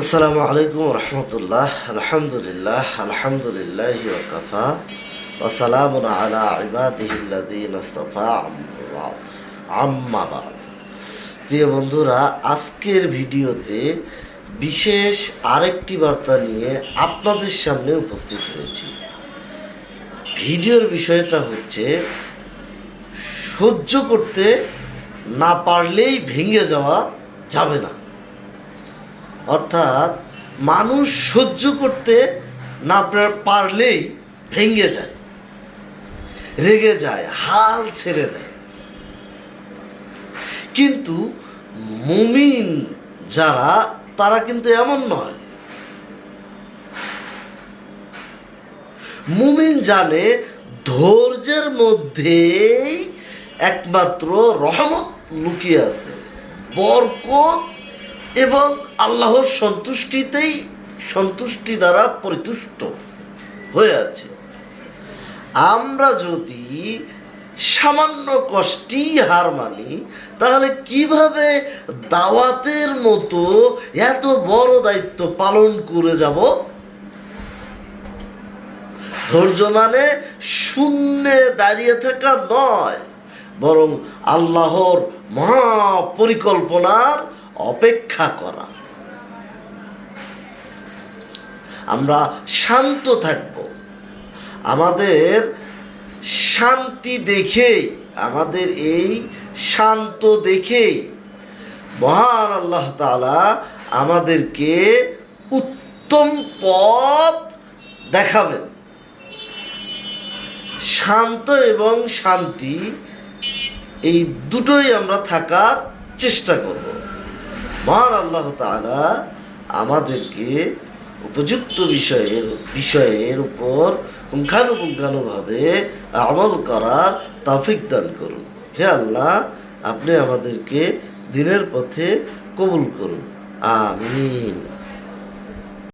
আসসালামু আলাইকুম রহমতুল্লাহ, আলহামদুলিল্লাহ আলহামদুলিল্লাহ ওকাফা ওসালামুন আলা ইবাদিহিল্লাদিন আম্মাবাদ প্রিয় বন্ধুরা, আজকের ভিডিওতে বিশেষ আরেকটি বার্তা নিয়ে আপনাদের সামনে উপস্থিত হয়েছি। ভিডিওর বিষয়টা হচ্ছে, সহ্য করতে না পারলেই ভেঙে যাওয়া যাবে না। অর্থাৎ মানুষ সহ্য করতে না পার- পারলেই ভেঙে যায়, রেগে যায়, হাল ছেড়ে দেয়। কিন্তু মুমিন যারা, তারা কিন্তু এমন নয়। মুমিন জানে ধৈর্যের মধ্যেই একমাত্র রহমত লুকিয়ে আছে, বরকত এবং আল্লাহর সন্তুষ্টিতেই সন্তুষ্টি দ্বারা পরিতুষ্ট হয়ে আছে। আমরা যদি সামান্য কষ্টেই হার মানি, তাহলে কীভাবে দাওয়াতের মতো এত বড় দায়িত্ব পালন করে যাব? ধৈর্য মানে শূন্যে দাঁড়িয়ে থাকা নয়, বরং আল্লাহর মহা পরিকল্পনার অপেক্ষা করা। আমরা শান্ত থাকব। আমাদের শান্তি দেখেই আমাদের এই শান্ত দেখেই মহান আল্লাহ তাআলা আমাদেরকে উত্তম পথ দেখাবেন। শান্ত এবং শান্তি, এই দুটোই আমরা থাকার চেষ্টা করব। মহান আল্লাহ তাআলা আমাদেরকে উপযুক্ত বিষয়ের বিষয়ের উপর পুঙ্খানুপুঙ্খানুভাবে আমল করার তাফিক দান করুন। হে আল্লাহ, আপনি আমাদেরকে দিনের পথে কবুল করুন। আমিন।